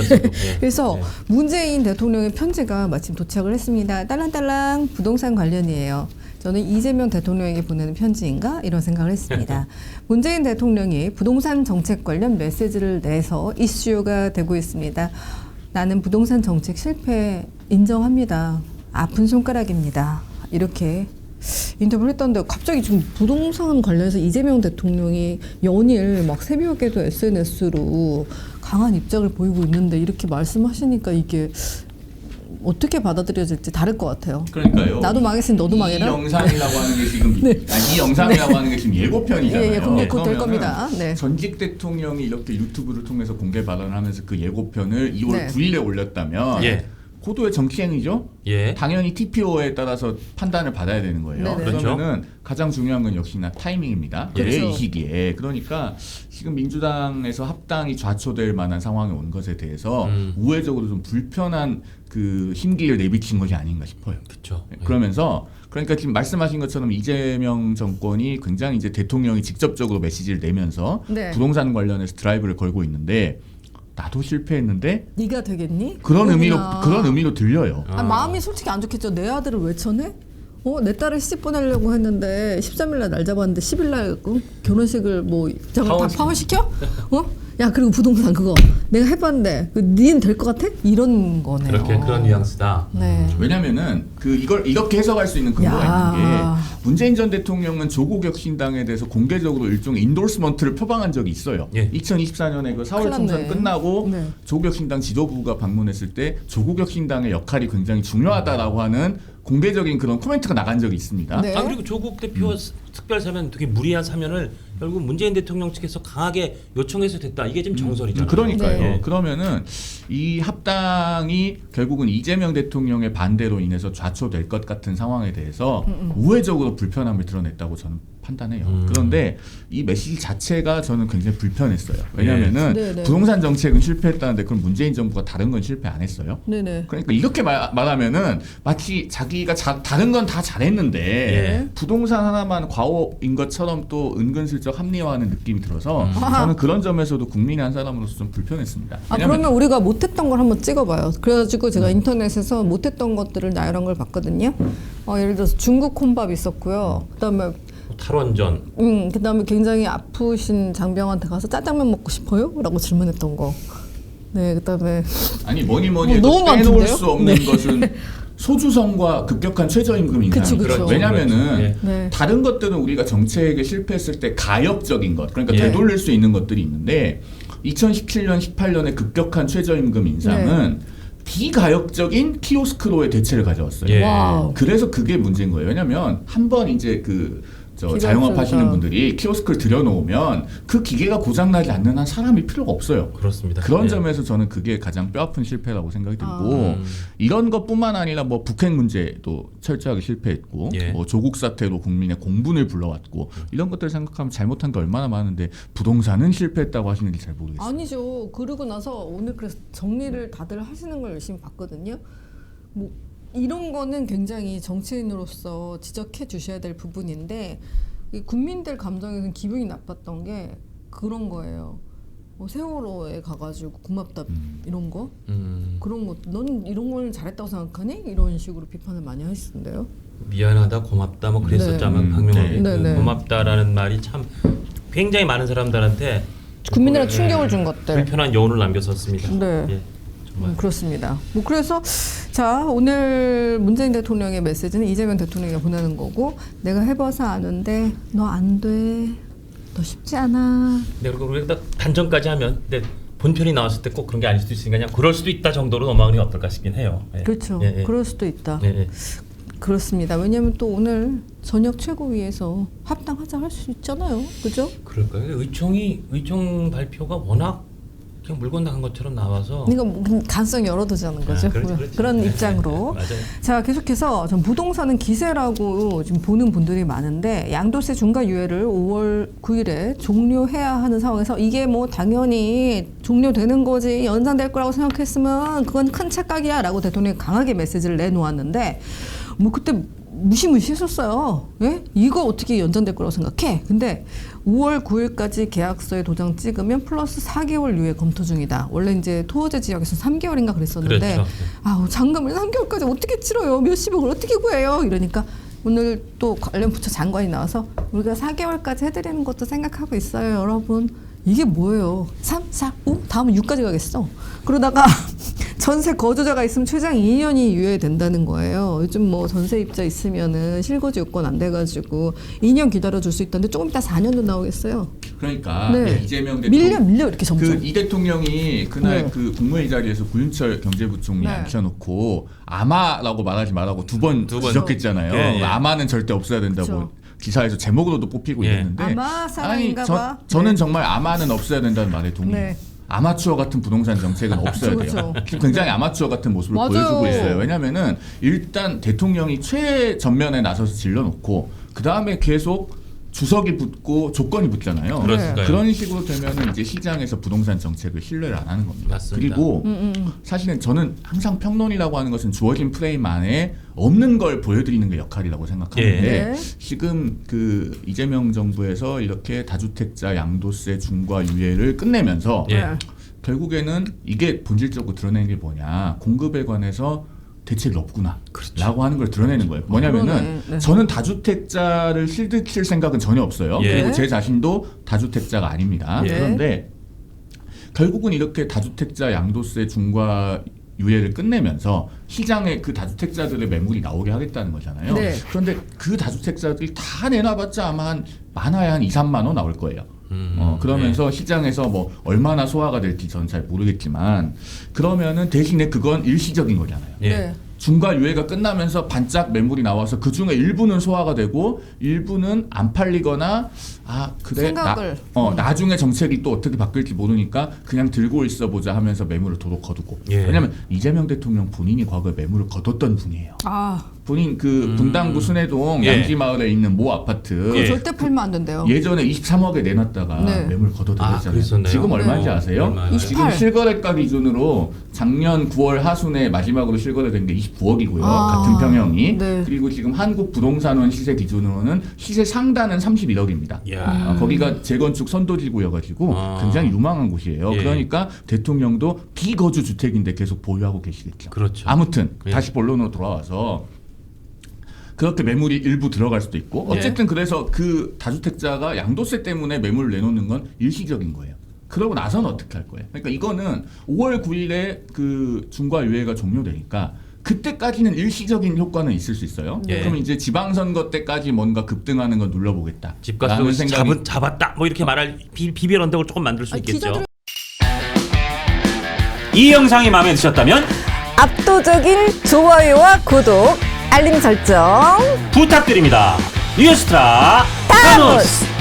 예. 그래서 예. 문재인 대통령의 편지가 마침 도착을 했습니다. 딸랑딸랑 부동산 관련이에요. 저는 이재명 대통령에게 보내는 편지인가 이런 생각을 했습니다. 문재인 대통령이 부동산 정책 관련 메시지를 내서 이슈가 되고 있습니다. 나는 부동산 정책 실패 인정합니다. 아픈 손가락입니다. 이렇게 인터뷰를 했던데 갑자기 지금 부동산 관련해서 이재명 대통령이 연일 막 새벽에도 SNS로 강한 입장을 보이고 있는데 이렇게 말씀하시니까 이게 어떻게 받아들여질지 다를 것 같아요. 그러니까요. 나도 망했으니 너도 이 망해라. 영상이라고 하는 게 지금 네. 아니, 이 영상이라고 하는 게 지금 예고편이잖아요. 예, 예, 공개 곧될 그러면은 겁니다. 네. 전직 대통령이 이렇게 유튜브를 통해서 공개 발언을 하면서 그 예고편을 2월 네. 9일에 올렸다면 예. 고도의 정치행위죠. 예. 당연히 TPO에 따라서 판단을 받아야 되는 거예요. 네네. 그러면은 가장 중요한 건 역시나 타이밍입니다. 그렇죠. 왜이 시기에? 그러니까 지금 민주당에서 합당이 좌초될 만한 상황에 온 것에 대해서 음. 우회적으로 좀 불편한 그 힘기를 내비친 것이 아닌가 싶어요. 그렇죠. 그러면서 그러니까 지금 말씀하신 것처럼 이재명 정권이 굉장히 이제 대통령이 직접적으로 메시지를 내면서 네. 부동산 관련해서 드라이브를 걸고 있는데 나도 실패했는데 네가 되겠니? 그런 의미로. 그런 의미로 들려요. 아, 마음이 솔직히 안 좋겠죠. 내 아들을 왜 쳐내? 어, 내 딸을 시집 보내려고 했는데 13일 날 날 잡았는데 10일 날 어? 결혼식을 뭐 잠깐 다 파혼시켜. 파혼시켜? 어? 야 그리고 부동산 그거 내가 해봤는데 그 니는 될 것 같아? 이런 거네요. 그렇게 그런 뉘앙스다. 네. 왜냐면은 그 이걸 이렇게 해석할 수 있는 근거가 야. 있는 게 문재인 전 대통령은 조국혁 신당에 대해서 공개적으로 일종의 인도스먼트를 표방한 적이 있어요. 예. 2024년에 그 4월 큰일 총선 났네. 끝나고 네. 조국혁 신당 지도부가 방문했을 때 조국혁 신당의 역할이 굉장히 중요하다라고 하는 공개적인 그런 코멘트가 나간 적이 있습니다. 네. 아 그리고 조국 대표 특별 사면 되게 무리한 사면을 결국 문재인 대통령 측에서 강하게 요청해서 됐다. 이게 지금 정설이잖아요. 그러니까요. 네. 그러면은 이 합당이 결국은 이재명 대통령의 반대로 인해서 좌초될 것 같은 상황에 대해서 우회적으로 불편함을 드러냈다고 저는 판단해요. 음. 그런데 이 메시지 자체가 저는 굉장히 불편했어요. 왜냐하면은 네, 네. 부동산 정책은 실패했다는데 그럼 문재인 정부가 다른 건 실패 안 했어요? 네네. 그러니까 이렇게 말, 말하면은 마치 자기가 자, 다른 건 다 잘했는데 예. 부동산 하나만 과오인 것처럼 또 은근슬쩍 합리화하는 느낌이 들어서 음. 저는 그런 점에서도 국민의 한 사람으로서 좀 불편했습니다. 아 그러면 우리가 못했던 걸 한번 찍어봐요. 그래가지고 제가 네. 인터넷에서 못했던 것들을 나열한 걸 봤거든요. 어, 예를 들어서 중국 혼밥 있었고요. 그다음에 탈원전. 음, 그다음에 굉장히 아프신 장병한테 가서 짜장면 먹고 싶어요?라고 질문했던 거. 네, 그다음에 아니 뭐니 뭐니 뭐 해도 너무 빼놓을 많던데요? 수 없는 것은 소주성과 급격한 최저임금 인상. 그치, 그쵸. 왜냐면은 그렇죠. 네. 다른 것들은 우리가 정책에 실패했을 때 가역적인 것, 그러니까 예. 되돌릴 수 있는 것들이 있는데 2017년, 18년에 급격한 최저임금 인상은 네. 비가역적인 키오스크로의 대체를 가져왔어요. 예. 와우. 그래서 그게 문제인 거예요. 왜냐하면 한 번 이제 그 저 자영업 하시는 없어서. 분들이 키오스크를 들여놓으면 그 기계가 고장나지 않는 한 사람이 필요가 없어요. 그렇습니다. 그런 예. 점에서 저는 그게 가장 뼈아픈 실패라고 생각이 들고 아. 음. 이런 것뿐만 아니라 뭐 북핵 문제도 철저하게 실패했고 예. 뭐 조국 사태로 국민의 공분을 불러왔고 이런 것들 생각하면 잘못한 게 얼마나 많은데 부동산은 실패했다고 하시는지 잘 모르겠어요. 아니죠. 그러고 나서 오늘 그래서 정리를 다들 하시는 걸 열심히 봤거든요. 뭐 이런 거는 굉장히 정치인으로서 지적해 주셔야 될 부분인데 이 국민들 감정에서는 기분이 나빴던 게 그런 거예요. 뭐 세월호에 가가지고 고맙다 이런 거 음, 그런 거. 넌 이런 걸 잘했다고 생각하니? 이런 식으로 비판을 많이 하시던데요. 미안하다, 고맙다, 뭐 그랬었자면 네. 박명호이 음, 네. 그 네, 네. 고맙다라는 말이 참 굉장히 많은 사람들한테 국민들한테 예, 충격을 준 것들. 불편한 여운을 남겼었습니다. 네. 예, 정말. 음, 그렇습니다. 뭐 그래서 자 오늘 문재인 대통령의 메시지는 이재명 대통령이 보내는 거고 내가 해봐서 아는데 너 안 돼. 너 쉽지 않아. 네, 그리고 우리가 단정까지 하면 근데 본편이 나왔을 때 꼭 그런 게 아닐 수도 있으니까 그냥 그럴 수도 있다 정도로 넘어가는 게 어떨까 싶긴 해요. 예. 그렇죠. 예, 예. 그럴 수도 있다. 예, 예. 그렇습니다. 왜냐하면 또 오늘 저녁 최고위에서 합당하자 할 수 있잖아요. 그죠? 그럴까요? 의총이 의총 발표가 워낙 그냥 물 건너간 것처럼 나와서 그러니까 뭐 가능성 열어두자는 거죠. 아, 그렇죠, 그렇죠. 런 네, 입장으로. 맞아요. 자 계속해서 전 부동산은 기세라고 지금 보는 분들이 많은데 양도세 중과 유예를 5월 9일에 종료해야 하는 상황에서 이게 뭐 당연히 종료되는 거지 연장될 거라고 생각했으면 그건 큰 착각이야라고 대통령이 강하게 메시지를 내놓았는데 뭐 그때 무시무시했었어요. 예? 이거 어떻게 연장될 거라고 생각해? 근데 5월 9일까지 계약서에 도장 찍으면 플러스 4개월 유예 검토 중이다. 원래 이제 토호제 지역에서 3개월인가 그랬었는데 그렇죠. 아우 잔금을 3개월까지 어떻게 치러요? 몇십억을 어떻게 구해요? 이러니까 오늘 또 관련 부처 장관이 나와서 우리가 4개월까지 해드리는 것도 생각하고 있어요, 여러분. 이게 뭐예요? 3, 4, 5? 다음은 6까지 가겠어. 그러다가 전세 거주자가 있으면 최장 2년이 유예된다는 거예요. 요즘 뭐 전세 입자 있으면은 실거주 요건 안 돼가지고 2년 기다려 줄 수 있다는데 조금 이따 4년도 나오겠어요. 그러니까 네. 이재명 대통령 밀려 밀려 이렇게 점점. 그 이 대통령이 그날 네. 그 국무회의 자리에서 구윤철 경제부총리 네. 앉혀놓고 아마라고 말하지 말라고 두 번 두 번. 지적했잖아요. 예, 예. 아마는 절대 없어야 된다고 그렇죠. 기사에서 제목으로도 뽑히고 예. 있는데 아마 사랑인가 저, 봐. 저는 네. 정말 아마는 없어야 된다는 말에 동의해요. 네. 아마추어 같은 부동산 정책은 없어야 돼요. 그렇죠. 굉장히 아마추어 같은 모습을 맞아요. 보여주고 있어요. 왜냐면은 일단 대통령이 최전면에 나서서 질러놓고 그 다음에 계속 주석이 붙고 조건이 붙잖아요. 그렇습니다. 그런 식으로 되면은 이제 시장에서 부동산 정책을 신뢰를 안 하는 겁니다. 맞습니다. 그리고 음, 음. 사실은 저는 항상 평론이라고 하는 것은 주어진 프레임 안에 없는 걸 보여드리는 게 역할이라고 생각하는데 예. 네. 지금 그 이재명 정부에서 이렇게 다주택자 양도세 중과 유예를 끝내면서 예. 네. 결국에는 이게 본질적으로 드러내는 게 뭐냐 공급에 관해서 대책이 없구나 라고 하는 걸 드러내는 거예요 뭐냐면은 그렇죠. 네. 저는 다주택자를 실드 칠 생각은 전혀 없어요 예. 그리고 제 자신도 다주택자가 아닙니다 예. 그런데 결국은 이렇게 다주택자 양도세 중과 유예를 끝내면서 시장에 그 다주택자들의 매물이 나오게 하겠다는 거잖아요. 네. 그런데 그 다주택자들이 다 내놔봤자 아마 한 많아야 한 2, 3만 원 나올 거예요. 음, 어, 그러면서 시장에서 뭐 얼마나 소화가 될지 전잘 모르겠지만 그러면은 대신에 그건 일시적인 거잖아요. 예. 네. 중과 유예가 끝나면서 반짝 매물이 나와서 그 중에 일부는 소화가 되고 일부는 안 팔리거나 아 그래 생각을. 나, 어 나중에 정책이 또 어떻게 바뀔지 모르니까 그냥 들고 있어 보자 하면서 매물을 도로 거두고 예. 왜냐면 이재명 대통령 본인이 과거에 매물을 거뒀던 분이에요. 아, 본인 그 음. 분당구 순회동 예. 양지마을에 있는 모 아파트 예. 절대 팔면 안 된대요. 예전에 23억에 내놨다가 네. 매물 아, 거둬들였잖아요. 그랬었네요. 지금 얼마인지 네. 아세요? 얼마예요? 지금 28. 실거래가 기준으로 작년 9월 하순에 마지막으로 실거래된 게 29억이고요. 아, 같은 평형이. 네. 그리고 지금 한국 부동산원 시세 기준으로는 시세 상단은 31억입니다. 야. 아, 거기가 재건축 선도지구여가지고 아. 굉장히 유망한 곳이에요. 예. 그러니까 대통령도 비거주 주택인데 계속 보유하고 계시겠죠. 그렇죠. 아무튼 예. 다시 본론으로 돌아와서 그렇게 매물이 일부 들어갈 수도 있고 예. 어쨌든 그래서 그 다주택자가 양도세 때문에 매물을 내놓는 건 일시적인 거예요. 그러고 나서는 어떻게 할 거예요? 그러니까 이거는 5월 9일에 그 중과 유예가 종료되니까 그때까지는 일시적인 효과는 있을 수 있어요. 예. 그럼 이제 지방선거 때까지 뭔가 급등하는 건 눌러보겠다. 집값을 생각이 잡은, 잡았다 뭐 이렇게 말할 비, 비별 언덕을 조금 만들 수 아, 있겠죠. 기자들은- 이 영상이 마음에 드셨다면 압도적인 좋아요와 구독, 알림 설정. 부탁드립니다. 뉴스트라 타노스.